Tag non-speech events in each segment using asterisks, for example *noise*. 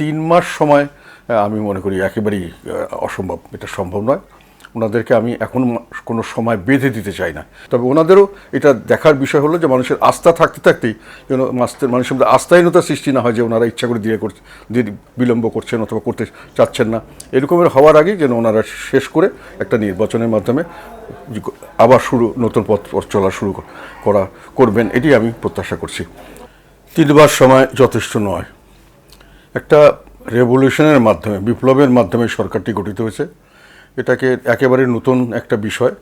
তিন মাস সময় আমি মনে করি একেবারেই অসম্ভব। এটা সম্ভব নয়। ওনাদেরকে আমি এখন কোনো সময় বেঁধে দিতে চাই না। তবে ওনাদেরও এটা দেখার বিষয় হলো যে মানুষের আস্থা থাকতে থাকতেই যেন মাস্তের মানুষের মধ্যে আস্থাহীনতা সৃষ্টি না হয় যে ওনারা ইচ্ছা করে দিয়ে করছে দিয়ে বিলম্ব করছেন অথবা করতে চাচ্ছেন না। এরকমের হওয়ার আগেই যেন ওনারা শেষ করে একটা নির্বাচনের মাধ্যমে আবার শুরু নতুন পথ চলা শুরু করা করবেন। এটি আমি প্রত্যাশা করছি। তিনবার সময় যথেষ্ট নয়। একটা রেভলিউশনের মাধ্যমে, বিপ্লবের মাধ্যমে সরকারটি গঠিত হয়েছে। এটাকে একেবারে নতুন একটা বিষয়।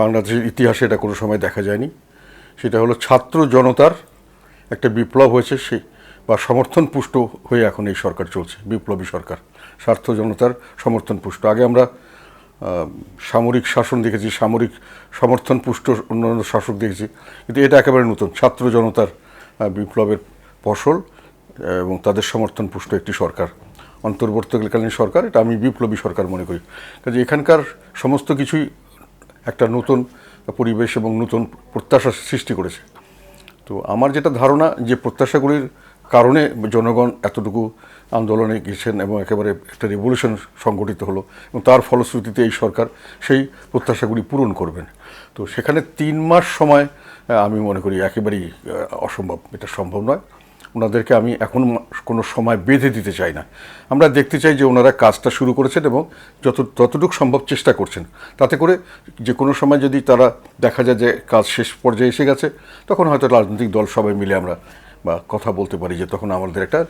বাংলাদেশের ইতিহাসে এটা কোনো সময় দেখা যায়নি। সেটা হলো ছাত্র জনতার একটা বিপ্লব হয়েছে, সে বা সমর্থন পুষ্ট হয়ে এখন এই সরকার চলছে, বিপ্লবী সরকার। স্বার্থ জনতার সমর্থন পুষ্ট আগে আমরা সামরিক শাসন দেখেছি, সামরিক সমর্থন পুষ্ট অন্যান্য শাসক দেখেছি। কিন্তু এটা একেবারে নতুন, ছাত্র জনতার বিপ্লবের ফসল। এবং তাদের সমর্থন পুষ্ট একটি সরকার, অন্তর্বর্তীকালীন সরকার, এটা আমি বিপ্লবী সরকার মনে করি। কাজে এখানকার সমস্ত কিছুই একটা নতুন পরিবেশ এবং নতুন প্রত্যাশা সৃষ্টি করেছে। তো আমার যেটা ধারণা, যে প্রত্যাশাগুলির কারণে জনগণ এতটুকু আন্দোলনে গেছেন এবং একেবারে একটা রেভলিউশন সংগঠিত হলো এবং তার ফলশ্রুতিতে এই সরকার সেই প্রত্যাশাগুলি পূরণ করবেন। তো সেখানে তিন মাস সময় আমি মনে করি একেবারেই অসম্ভব। এটা সম্ভব নয়। ওনাদেরকে আমি এখন কোনো সময় বেঁধে দিতে চাই না। আমরা দেখতে চাই যে ওনারা কাজটা শুরু করেছেন এবং যত ততটুকু সম্ভব চেষ্টা করছেন। তাতে করে যে কোনো সময় যদি তারা দেখা যায় যে কাজ শেষ পর্যায়ে এসে গেছে, তখন হয়তো রাজনৈতিক দল সবাই মিলে আমরা বা কথা বলতে পারি যে তখন আমাদের একটা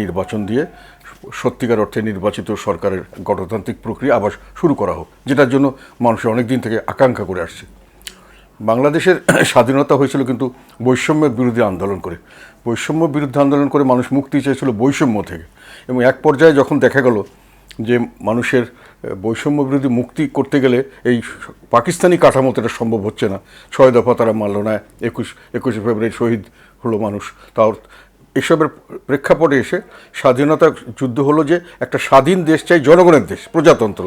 নির্বাচন দিয়ে সত্যিকার অর্থে নির্বাচিত সরকারের গণতান্ত্রিক প্রক্রিয়া আবার শুরু করা হোক, যেটার জন্য মানুষের অনেক দিন থেকে আকাঙ্ক্ষা করে আসছে। বাংলাদেশের *clears throat* স্বাধীনতা হয়েছিল কিন্তু বৈষম্যের বিরুদ্ধে আন্দোলন করে। বৈষম্য বিরুদ্ধে আন্দোলন করে মানুষ মুক্তি চেয়েছিল বৈষম্য থেকে। এবং এক পর্যায়ে যখন দেখা গেল যে মানুষের বৈষম্য বিরোধী মুক্তি করতে গেলে এই পাকিস্তানি কাঠামোতে এটা সম্ভব হচ্ছে না। ছয় দফা তারা মানল না, একুশ, একুশে ফেব্রুয়ারি শহীদ হলো মানুষ। তাও এসবের প্রেক্ষাপটে এসে স্বাধীনতা যুদ্ধ হলো যে একটা স্বাধীন দেশ চাই জনগণের দেশ, প্রজাতন্ত্র।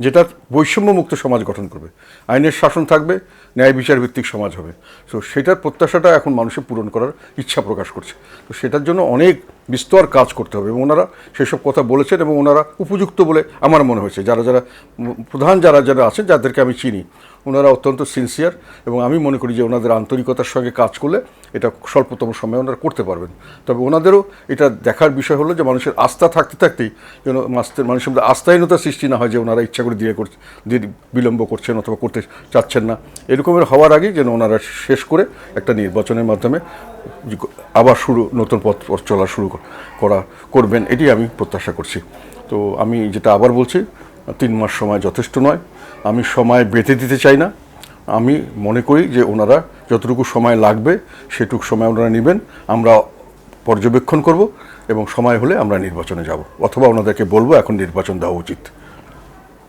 যেটা বৈষম্যমুক্ত সমাজ গঠন করবে। আইনের শাসন থাকবে, ন্যায় বিচার ভিত্তিক সমাজ হবে। সো সেটার প্রত্যাশাটা এখন মানুষের পূরণ করার ইচ্ছা প্রকাশ করছে। তো সেটার জন্য অনেক বিস্তর কাজ করতে হবে এবং ওনারা সেসব কথা বলেছেন এবং ওনারা উপযুক্ত বলে আমার মনে হয়েছে। যারা যারা, প্রধান যারা যারা আছেন, যাদেরকে আমি চিনি, ওনারা অত্যন্ত সিনসিয়ার এবং আমি মনে করি যে ওনাদের আন্তরিকতার সঙ্গে কাজ করলে এটা স্বল্পতম সময়ে ওনারা করতে পারবেন। তবে ওনাদেরও এটা দেখার বিষয় হলো যে মানুষের আস্থা থাকতে থাকতেই যেন মাস্তের, মানুষের মধ্যে আস্থাহীনতা সৃষ্টি না হয় যে ওনারা ইচ্ছা করে দিয়ে করছে দিয়ে বিলম্ব করছেন অথবা করতে চাচ্ছেন না। এরকমের হওয়ার আগেই যেন ওনারা শেষ করে একটা নির্বাচনের মাধ্যমে আবার শুরু, নতুন পথ চলা শুরু করা, করবেন এটি আমি প্রত্যাশা করছি। তো আমি যেটা আবার বলছি, তিন মাস সময় যথেষ্ট নয়, আমি সময় বেঁধে দিতে চাই না। আমি মনে করি যে ওনারা যতটুকু সময় লাগবে, সেটুকু সময় ওনারা নেবেন, আমরা পর্যবেক্ষণ করব এবং সময় হলে আমরা নির্বাচনে যাব, অথবা ওনাদেরকে বলব, এখন নির্বাচন দেওয়া উচিত।